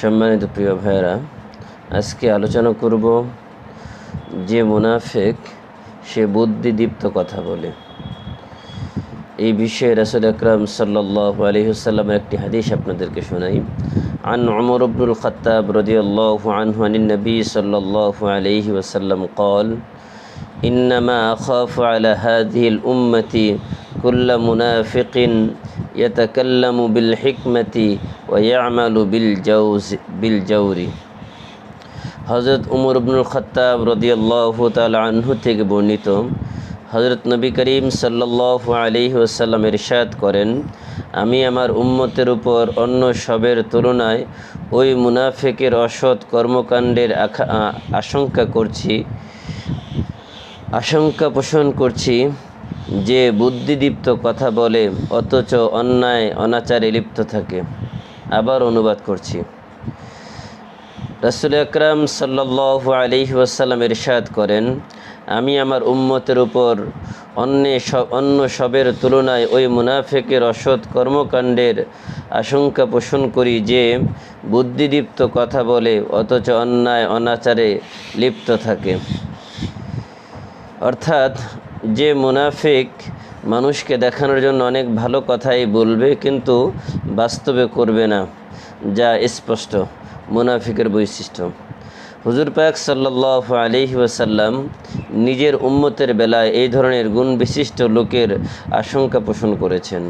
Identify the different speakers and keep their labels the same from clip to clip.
Speaker 1: সম্মানিত প্রিয় ভাইয়েরা আজকে আলোচনা করব যে মুনাফেক সে বুদ্ধিদীপ্ত কথা বলে এই বিষয়ে রাসুল আকরাম সাল্লাহ আলহিহসাল্লামের একটি হাদিস আপনাদেরকে শোনাই عن عمر بن الخطاب رضي الله عنه عن النبي صلى الله عليه وسلم قال إنما أخاف على هذه الأمة كل منافق ইয়াতাকাল্লামু বিল হিকমতি ও ইয়ামালু বিল জৌজ বিল জৌরি হজরত উমর আবনুল খত্তাব রদিয়াল্লাহ তাল আনহু থেকে বর্ণিত হজরত নবী করিম সাল্লাহ আলী ওসাল্লাম ইরশাদ করেন, আমি আমার উম্মতের উপর অন্য সবের তুলনায় ওই মুনাফেকের অসৎ কর্মকাণ্ডের আশঙ্কা করছি, আশঙ্কা পোষণ করছি। যে বুদ্ধিদীপ্ত কথা বলে, অথচ অন্যায়, অনাচারে লিপ্ত থাকে। আবার অনুবাদ করছি। রসুল আকরাম সাল্লাহ আলি ওয়াসাল্লাম ইরশাদ করেন, আমি আমার উম্মতের উপর অন্য সব, অন্য সবের তুলনায় ওই মুনাফেকের অসৎ কর্মকাণ্ডের আশঙ্কা পোষণ করি যে, বুদ্ধিদীপ্ত কথা বলে, অথচ অন্যায়, অনাচারে লিপ্ত থাকে। অর্থাৎ যে মুনাফিক মানুষকে দেখানোর জন্য অনেক ভালো কথাই বলবে, কিন্তু বাস্তবে করবে না, যা স্পষ্ট মুনাফিকের বৈশিষ্ট্য। হুজুর পাক সাল্লাহ আলহি ওয়াসাল্লাম নিজের উম্মতের বেলায় এই ধরনের গুণ বিশিষ্ট লোকের আশঙ্কা পোষণ করেছেন।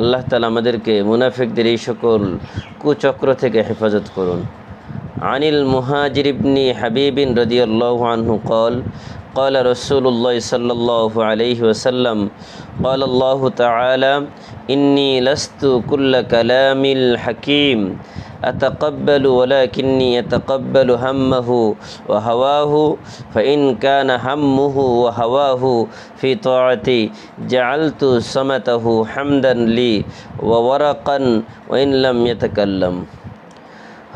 Speaker 1: আল্লাহ তালা আমাদেরকে মুনাফিকদের এই সকল কুচক্র থেকে হেফাজত করুন। আনিল মুহাজিরিবনি হাবিবিন রদিয়াল্লাহ আনহু কল قال رسول الله صلى الله عليه وسلم قال الله تعالى إني لست كل كلام الحكيم أتقبل ولكني أتقبل همه وهواه فإن كان همه وهواه في طاعتي جعلت سمته حمدا لي وورقا وإن لم يتكلم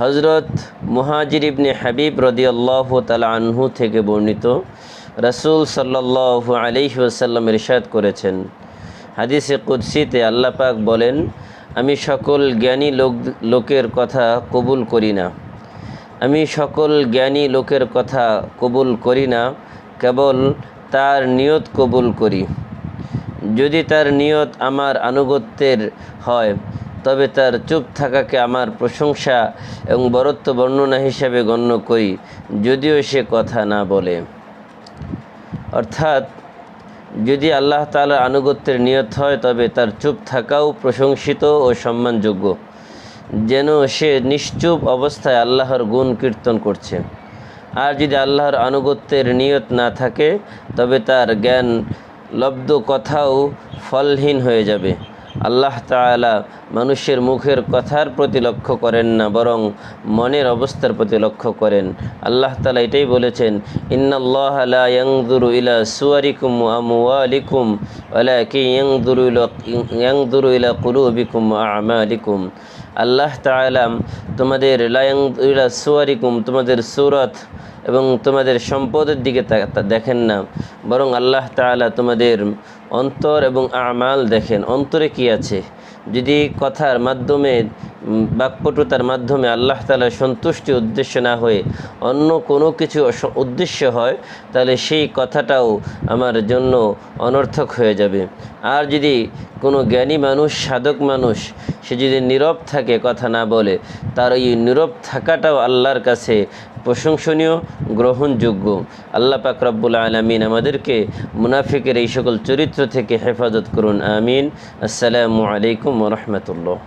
Speaker 1: হজরত মুহাজির ইবনে হাবিব রদিয়াল্লাহ তালা আনহু থেকে বর্ণিত রাসুল সাল্লাহ আলিহি ওসাল্লাম ইরশাদ করেছেন। হাদিসে কুদ্সিতে আল্লাহ পাক বলেন, আমি সকল জ্ঞানী লোক, লোকের কথা কবুল করি না। আমি সকল জ্ঞানী লোকের কথা কবুল করি না, কেবল তার নিয়ত কবুল করি। যদি তার নিয়ত আমার আনুগত্যের হয়, তবে তার চুপ থাকাকে আমার প্রশংসা এবং বরত্ব বর্ণনা হিসাবে গণ্য করি, যদিও সে কথা না বলে। অর্থাৎ যদি আল্লাহ তালার আনুগত্যের নিয়ত হয়, তবে তার চুপ থাকাও প্রশংসিত ও সম্মানযোগ্য। যেন সে নিশ্চুপ অবস্থায় আল্লাহর গুণ কীর্তন করছে। আর যদি আল্লাহর আনুগত্যের নিয়ত না থাকে, তবে তার জ্ঞান লব্ধ কথাও ফলহীন হয়ে যাবে। আল্লাহ তালা মানুষের মুখের কথার প্রতি লক্ষ্য করেন না, বরং মনের অবস্থার প্রতি লক্ষ্য করেন। আল্লাহ তালা এটাই বলেছেন, ইন্নাল্লাহ ইয়াংদুরু ইলা সুয়ারিকুম ওয়ালাকি ইয়াংদুরু ইলা কুলুবিকুম আমালিকুম। আল্লাহ তাআলা তোমাদের লায়াং ইলা সুয়ারিকুম, তোমাদের সুরত এবং তোমাদের সম্পদের দিকে দেখেন না, বরং আল্লাহ তালা তোমাদের অন্তর এবং আমাল দেখেন অন্তরে কি আছে? যদি কথার মাধ্যমে বাকপটুতার মাধ্যমে আল্লাহ তালা সন্তুষ্টি উদ্দেশ্য না হয়ে অন্য কোনো কিছু উদ্দেশ্য হয়, তাহলে সেই কথাটাও আমার জন্য অনর্থক হয়ে যাবে। আর যদি কোনো জ্ঞানী মানুষ, সাধক মানুষ, সে যদি নীরব থাকে কথা না বলে, তার এই নীরব থাকাটাও আল্লাহর কাছে প্রশংসনীয়, গ্রহণযোগ্য। আল্লাহ পাক রব্বুল আলমিন আমাদেরকে মুনাফিকের এই সকল চরিত্র থেকে হেফাজত করুন, আমিন। আসসালামু আলাইকুম عليكم ورحمة الله.